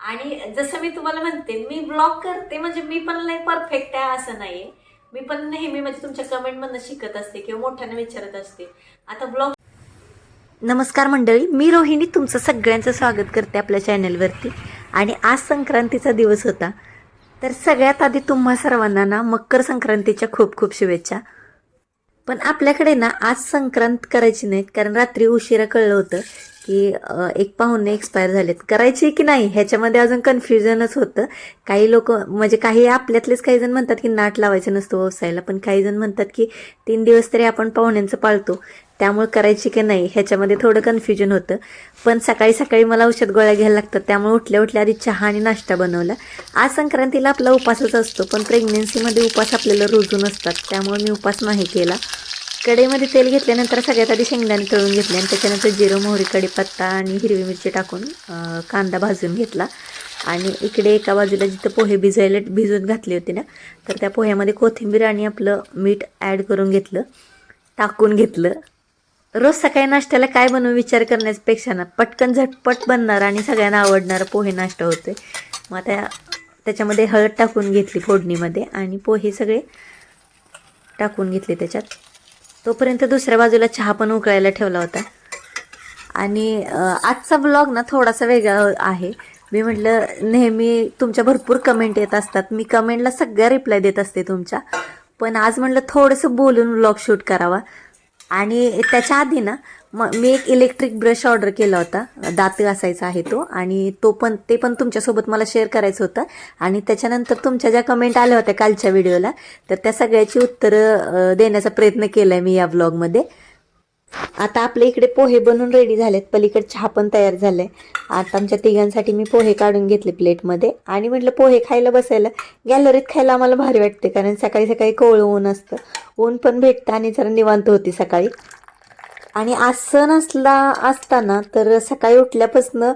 आणि जसं मी तुम्हाला म्हणते मी ब्लॉग करते म्हणजे मी पण नाही परफेक्ट आहे असं नाही मी पण नेहमी म्हणजे तुमच्या कमेंटमधनं शिकत असते किंवा मोठ्यानं विचारत असते. आता ब्लॉग नमस्कार मंडळी मी रोहिणी तुमचं सगळ्यांचं स्वागत करते आपल्या चॅनलवरती आणि आज संक्रांतीचा दिवस होता. तर सगळ्यात आधी तुम्हा सर्वांना ना मकर संक्रांतीच्या खूप खूप शुभेच्छा. पण आपल्याकडे ना आज संक्रांत करायची नाहीत कारण रात्री उशिरा कळलं होतं की एक पाहुणे एक्सपायर झालेत. करायचे की नाही ह्याच्यामध्ये अजून कन्फ्युजनच होतं. काही लोक म्हणजे काही आपल्यातलेच काही जण म्हणतात की नाट लावायचं नसतो व्यवसायाला. पण काही जण म्हणतात की तीन दिवस तरी आपण पाहुण्यांचं पाळतो. त्यामुळे करायची की नाही ह्याच्यामध्ये थोडं कन्फ्युजन होतं. पण सकाळी सकाळी मला औषध गोळ्या घ्यायला लागतात. त्यामुळे उठल्या उठल्या आधी चहा आणि नाश्ता बनवला. आज संक्रांतीला आपला उपासच असतो. पण प्रेग्नेन्सीमध्ये उपास आपल्याला रुजून असतात. त्यामुळे मी उपास नाही केला. कढईमध्ये तेल घेतल्यानंतर सगळ्यात आधी शेंगदाणे तळून घेतले आणि त्याच्यानंतर जिरं मोहरी कढीपत्ता आणि हिरवी मिरची टाकून कांदा भाजून घेतला. आणि इकडे एका बाजूला जिथं पोहे भिजायला भिजून घातले होते ना तर त्या पोह्यामध्ये कोथिंबीर आणि आपलं मीठ ॲड करून घेतलं टाकून घेतलं. रोज सकाळी नाश्त्याला काय बनवू विचार करण्यापेक्षा ना पटकन झटपट बनणार आणि सगळ्यांना आवडणारा पोहे नाश्ता होतोय. मग आता त्याच्यामध्ये हळद टाकून घेतली फोडणीमध्ये आणि पोहे सगळे टाकून घेतले त्याच्यात. तोपर्यंत दुसऱ्या बाजूला चहा पण उकळायला ठेवला होता. आणि आजचा ब्लॉग ना थोडासा वेगळा आहे. मी म्हटलं नेहमी तुमच्या भरपूर कमेंट येत असतात. मी कमेंटला सगळ्या रिप्लाय देत असते तुमच्या. पण आज म्हटलं थोडंसं बोलून ब्लॉग शूट करावा. आणि त्याच्या आधी ना मग मी एक इलेक्ट्रिक ब्रश ऑर्डर केला होता. दात घासायचा आहे तो आणि तो पण ते पण तुमच्यासोबत मला शेअर करायचं होतं. आणि त्याच्यानंतर तुमच्या ज्या कमेंट आल्या होत्या कालच्या व्हिडिओला तर त्या सगळ्याची उत्तरं देण्याचा प्रयत्न केला आहे मी या ब्लॉगमध्ये आता आपल्या इकडे पोहे बनून रेडी झालेत. पलीकडे चहा पण तयार झालाय. आता आमच्या तिघांसाठी मी पोहे काढून घेतले प्लेटमध्ये. आणि म्हटलं पोहे खायला बसायला गॅलरीत खायला आम्हाला भारी वाटते कारण सकाळी सकाळी कोवळं ऊन असतं. ऊन पण भेटतं आणि जरा निवांत होती सकाळी. आणि आज सण असला असताना तर सकाळी उठल्यापासनं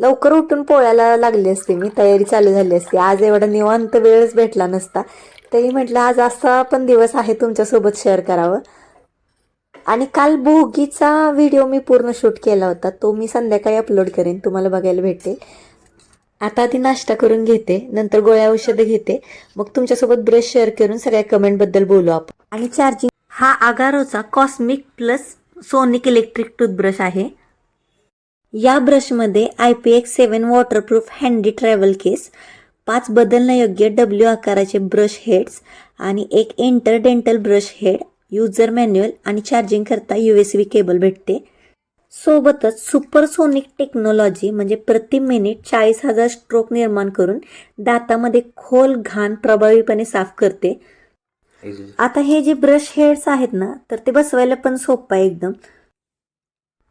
लवकर उठून पोळ्याला लागली असते मी. तयारी चालू झाली असते. आज एवढा निवांत वेळच भेटला नसता. तरी म्हटलं आज असा पण दिवस आहे तुमच्यासोबत शेअर करावं. आणि काल भोगीचा व्हिडिओ मी पूर्ण शूट केला होता. तो मी संध्याकाळी अपलोड करेन. तुम्हाला बघायला भेटेल. आता आधी नाश्ता करून घेते. नंतर गोळ्या औषधं घेते. मग तुमच्यासोबत ब्रश शेअर करून सगळ्या कमेंटबद्दल बोलू आपण. आणि चार्जिंग हा आगारोचा cosmic plus sonic electric toothbrush आहे. या ब्रशमध्ये I P X seven waterproof handy travel case पाच बदलण्यायोग्य डब्ल्यू आकाराचे ब्रश हेड्स आणि एक interdental brush head user manual आणि चार्जिंग करता यू एस बी केबल भेटते. सोबतच सुपरसोनिक टेक्नॉलॉजी म्हणजे प्रति मिनिट चाळीस हजार स्ट्रोक निर्माण करून दातामध्ये खोल घाण प्रभावीपणे साफ करते. आता हे जे ब्रश हेड्स आहेत ना तर ते बसवायला पण सोपं आहे एकदम.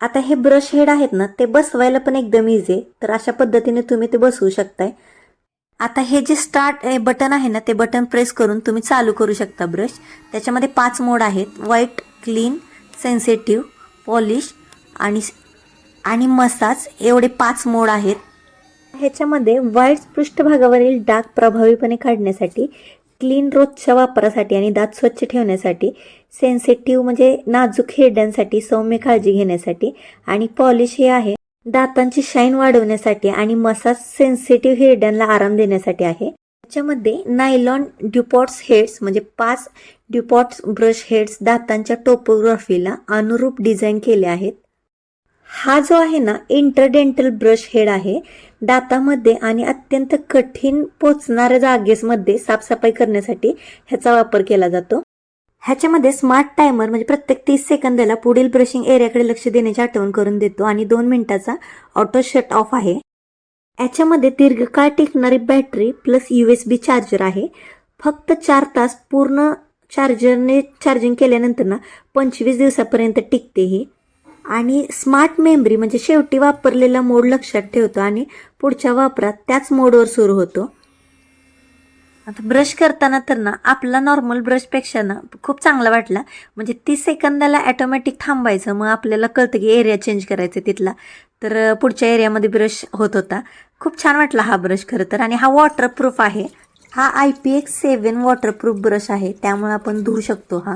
आता हे ब्रश हेड आहेत ना ते बसवायला पण एकदम इझी आहे. तर अशा पद्धतीने तुम्ही ते बसवू शकताय. आता हे जे स्टार्ट बटन आहे ना ते बटन प्रेस करून तुम्ही चालू करू शकता ब्रश त्याच्यामध्ये पाच मोड आहेत. व्हाईट क्लीन सेन्सिटिव्ह पॉलिश आणि आणि मसाज एवढे पाच मोड आहेत. ह्याच्यामध्ये व्हाईट पृष्ठभागावरील डाग प्रभावीपणे काढण्यासाठी क्लीन रोजच्या वापरासाठी आणि दात स्वच्छ ठेवण्यासाठी सेन्सिटिव्ह म्हणजे नाजूक हेड्यांसाठी सौम्य काळजी घेण्यासाठी आणि पॉलिश हे आहे. दातांची शाईन वाढवण्यासाठी आणि मसाज सेन्सिटिव्ह हेडनला आराम देण्यासाठी आहे. त्याच्यामध्ये नायलॉन ड्युपॉट्स हेड्स म्हणजे पाच ड्युपॉट्स ब्रश हेड्स दातांच्या टोपोग्राफीला अनुरूप डिझाईन केले आहेत. हा जो आहे ना इंटरडेंटल ब्रश हेड आहे दातामध्ये आणि अत्यंत कठीण पोचणाऱ्या जागेमध्ये साफसफाई करण्यासाठी ह्याचा वापर केला जातो. ह्याच्यामध्ये स्मार्ट टायमर म्हणजे प्रत्येक तीस सेकंदाला पुढील ब्रशिंग एरियाकडे लक्ष देण्याची आठवण करून देतो. आणि दोन मिनिटाचा ऑटो शट ऑफ आहे. याच्यामध्ये दीर्घकाळ टिकणारी battery plus U S B charger आहे. फक्त चार तास पूर्ण चार्जरने चार्जिंग केल्यानंतर ना पंचवीस दिवसापर्यंत टिकते ही. आणि स्मार्ट मेमरी म्हणजे शेवटी वापरलेला मोड लक्षात ठेवतो आणि पुढच्या वापरात त्याच मोडवर सुरू होतो. आता ब्रश करताना तर ना आपला नॉर्मल ब्रशपेक्षा ना खूप चांगला वाटला. म्हणजे तीस सेकंदाला ॲटोमॅटिक थांबायचं मग आपल्याला कळतं की एरिया चेंज करायचं तिथला. तर पुढच्या एरियामध्ये ब्रश होत होता. खूप छान वाटला हा ब्रश खरं तर. आणि हा वॉटरप्रूफ आहे. हा I P X seven waterproof brush आहे. त्यामुळे आपण धुवू शकतो हा.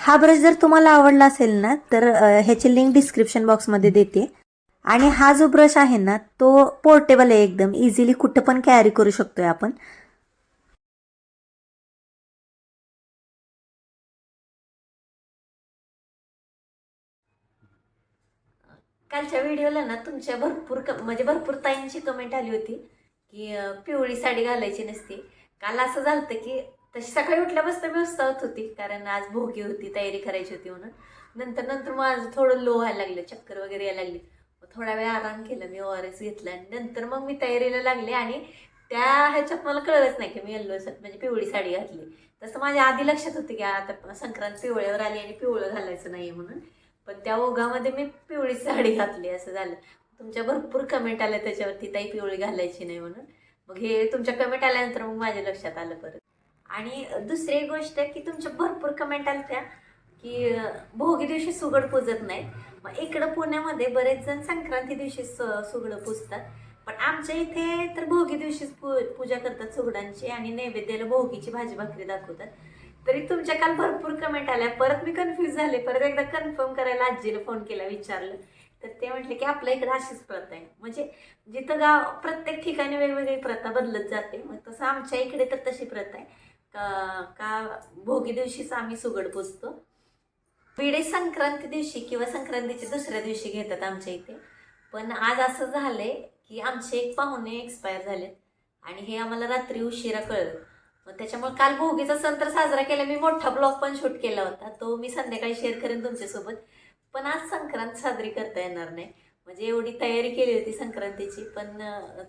हा ब्रश जर तुम्हाला आवडला असेल ना तर ह्याची लिंक डिस्क्रिप्शन बॉक्समध्ये देते. आणि हा जो ब्रश आहे ना तो पोर्टेबल आहे एकदम. इझिली कुठं पण कॅरी करू शकतोय आपण. कालच्या व्हिडिओला ना तुमच्या भरपूर क- म्हणजे भरपूर ताईंची कमेंट आली होती की पिवळी साडी घालायची नसते. काल असं झालं की तशी सकाळी उठल्यापासून मी उत्साहात होती कारण आज भोगी होती तयारी करायची होती म्हणून. नंतर नंतर माझं थोडं लो व्हायला लागलं चक्कर वगैरे यायला लागली. मग थोडा वेळ आराम केला मी ओ आर एस घेतला आणि नंतर मग मी तयारीला लागले आणि त्या ह्याच्यात मला कळलंच नाही की मी येल्लो म्हणजे पिवळी साडी घातली. तसं माझ्या आधी लक्षात होती की आता संक्रांत पिवळ्यावर आली आणि पिवळं घालायचं नाही म्हणून. पण त्या ओघामध्ये मी पिवळी साडी घातली असं झालं. तुमच्या भरपूर कमेंट आल्या त्याच्यावरती ताई पिवळी घालायची नाही म्हणून. मग हे तुमच्या कमेंट आल्यानंतर मग माझ्या लक्षात आलं परत. आणि दुसरी एक गोष्ट की तुमच्या भरपूर कमेंट आल्या त्या की भोगी दिवशी सुगड पूजत नाहीत. मग इकडं पुण्यामध्ये बरेच जण संक्रांती दिवशी स- सुगडं पुजतात. पण आमच्या इथे तर भोगी दिवशीच पू पूजा करतात सुगडांची आणि नैवेद्याला भोगीची भाजी भाकरी दाखवतात. तरी तुमच्या काल भरपूर कमेंट आल्या. परत मी कन्फ्यूज झाले. परत एकदा कन्फर्म करायला आजीला फोन केला विचारलं. तर ते म्हटले की आपल्या इकडे अशीच प्रथा आहे. म्हणजे जिथं गाव प्रत्येक ठिकाणी वेगवेगळी प्रथा बदलत जाते. मग तसं आमच्या इकडे तर तशी प्रथा आहे. का का भोगी दिवशीच आम्ही सुगड पुजतो. पिढे संक्रांती दिवशी किंवा संक्रांतीच्या दुसऱ्या दिवशी घेतात आमच्या इथे. पण आज असं झालंय की आमचे एक पाहुणे एक्सपायर झालेत. आणि हे आम्हाला रात्री उशिरा कळलं. मग त्याच्यामुळे काल भोगीचा सण तर साजरा केला. मी मोठा ब्लॉग पण शूट केला होता. तो मी संध्याकाळी शेअर करेन तुमच्यासोबत. पण आज संक्रांत साजरी करता येणार नाही. म्हणजे एवढी तयारी केली होती संक्रांतीची पण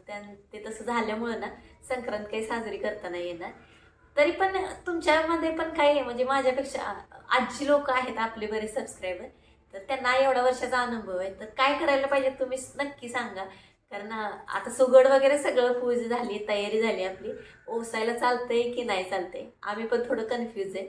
त्यां ते तसं झाल्यामुळं ना संक्रांत काही साजरी करता नाही येणार. तरी पण तुमच्यामध्ये पण काही म्हणजे माझ्यापेक्षा आजी लोक आहेत आपले बरेच सबस्क्रायबर तर त्यांना एवढा वर्षाचा अनुभव आहे. तर काय करायला पाहिजे तुम्ही नक्की सांगा. कारण आता सुगड वगैरे सगळं पूज झाली तयारी झाली आपली. ओसायला चालतंय की नाही चालतंय? आम्ही पण थोडं कन्फ्यूज आहे.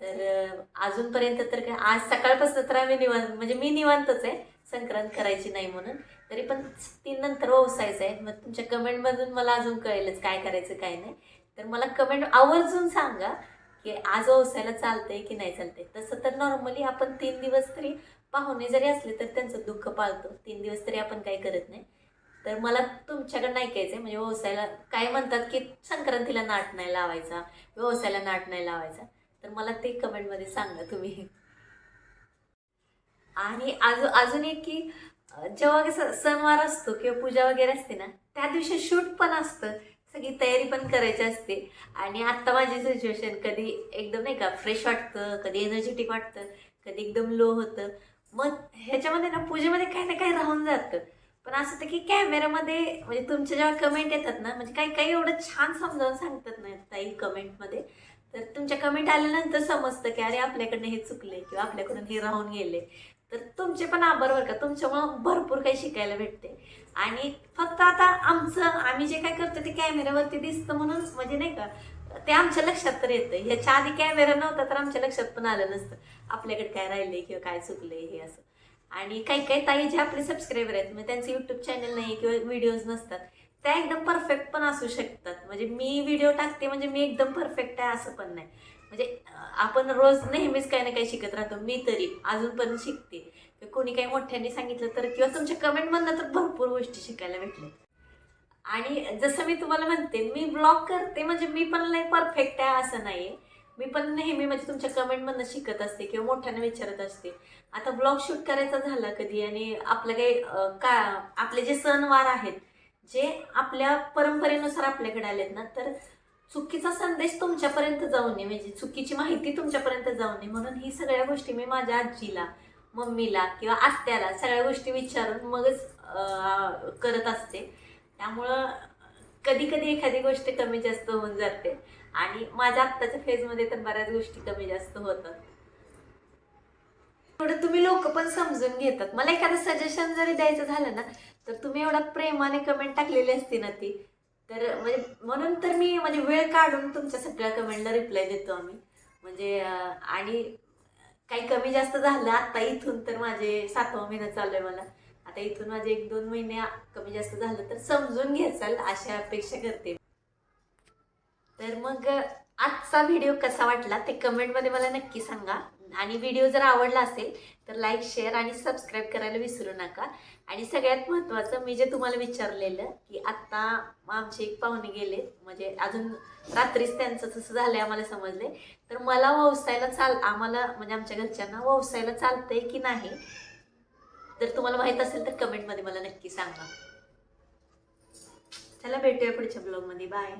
तर अजूनपर्यंत तर काय आज सकाळपासून तर आम्ही निवांत म्हणजे मी निवांतच आहे. संक्रांत करायची नाही म्हणून. तरी पण तीन नंतर ओसायचं आहे मग तुमच्या कमेंटमधून मला अजून कळेलच काय करायचं काय नाही. तर मला कमेंट आवर्जून सांगा की आज ओसायला चालतंय की नाही चालतंय? तसं तर नॉर्मली आपण तीन दिवस तरी पाहुणे जरी असले तर त्यांचं दुःख पाळतो. तीन दिवस तरी आपण काही करत नाही. तर मला तुमच्याकडनं ऐकायचं आहे म्हणजे व्यवसायाला काय म्हणतात की संक्रांतीला नाट नाही लावायचा व्यवसायाला नाट नाही लावायचा. तर मला ते कमेंटमध्ये सांगा तुम्ही. आणि अजून अजून एक की जेव्हा सणवार असतो किंवा पूजा वगैरे असते ना त्या दिवशी शूट पण असतं. सगळी तयारी पण करायची असते. आणि आत्ता माझी सिच्युएशन कधी एकदम नाही का फ्रेश वाटतं कधी एनर्जेटिक वाटतं कधी एकदम लो होतं. मग ह्याच्यामध्ये ना पूजेमध्ये काही ना काही राहून जातं. पण असं होतं की कॅमेऱ्यामध्ये म्हणजे तुमच्या जेव्हा कमेंट येतात ना म्हणजे काही काही एवढं छान समजावून सांगतात ना ताई कमेंटमध्ये तर तुमच्या कमेंट आल्यानंतर समजतं की अरे आपल्याकडनं हे चुकले किंवा आपल्याकडून हे राहून गेले तर तुमचे पण आभार बरं का. तुमच्यामुळं भरपूर काही शिकायला भेटते आणि फक्त आता आमचं आम्ही जे काय करतो ते कॅमेऱ्यावरती दिसतं म्हणून म्हणजे नाही का ते आमच्या लक्षात तर येतं ह्याच्या आधी कॅमेरा नव्हता तर आमच्या लक्षात पण आलं नसतं. आपल्याकडे काय राहिले किंवा काय चुकले हे असं. आणि काही काही ताई जे आपले सबस्क्रायबर आहेत म्हणजे त्यांचं युट्यूब चॅनल नाही किंवा व्हिडिओज नसतात त्या एकदम परफेक्ट पण असू शकतात. म्हणजे मी व्हिडिओ टाकते म्हणजे मी एकदम परफेक्ट आहे असं पण नाही. म्हणजे आपण रोज नेहमीच काही ना काही शिकत राहतो मी तरी अजून पण शिकते. कोणी काही मोठ्यांनी सांगितलं तर किंवा तुमच्या कमेंटमधनं तर भरपूर गोष्टी शिकायला भेटल्या. आणि जसं मी तुम्हाला म्हणते मी ब्लॉग करते म्हणजे मी पण लय परफेक्ट आहे असं नाही आहे मी पण नेहमी म्हणजे तुमच्या कमेंटमधनं शिकत असते किंवा मोठ्यानं विचारत असते. आता ब्लॉग शूट करायचा झाला कधी आणि आपलं काही का आपले जे सणवार आहेत जे आपल्या परंपरेनुसार आपल्याकडे आलेत ना तर चुकीचा संदेश तुमच्यापर्यंत जाऊ नये. म्हणजे चुकीची माहिती तुमच्यापर्यंत जाऊ नये. म्हणून ही सगळ्या गोष्टी मी माझ्या आजीला मम्मीला किंवा आत्याला सगळ्या गोष्टी विचारून मगच करत असते. त्यामुळं कधी कधी एखादी गोष्ट कमी जास्त होऊन जाते. आणि माझ्या आत्ताच्या फेजमध्ये तर बऱ्याच गोष्टी कमी जास्त होतात. थोडं तुम्ही लोक पण समजून घेतात. मला एखादं सजेशन जरी द्यायचं झालं ना तर तुम्ही एवढा प्रेमाने कमेंट टाकलेली असते ना ती तर म्हणजे म्हणून तर मी म्हणजे वेळ काढून तुमच्या सगळ्या कमेंटला रिप्लाय देतो आम्ही. म्हणजे आणि काही कमी जास्त झालं आता इथून तर माझे सातवा महिना चालू आहे मला. आता इथून माझे एक दोन महिने कमी जास्त झालं तर समजून घ्याचाल अशी अपेक्षा करते तर मग आजचा व्हिडिओ कसा वाटला ते कमेंटमध्ये मला नक्की सांगा. आणि व्हिडिओ जर आवडला असेल तर लाईक शेअर आणि सबस्क्राईब करायला विसरू नका. आणि सगळ्यात महत्त्वाचं मी जे तुम्हाला विचारलेलं की आत्ता आमचे एक पाहुणे गेले म्हणजे अजून रात्रीच त्यांचं तसं झालं आम्हाला समजले तर मला व्यवसायाला चाल आम्हाला म्हणजे आमच्या घरच्यांना व्यवसायाला चालतंय की नाही जर तुम्हाला माहीत असेल तर कमेंटमध्ये मला नक्की सांगा. चला भेटूया पुढच्या ब्लॉगमध्ये बाय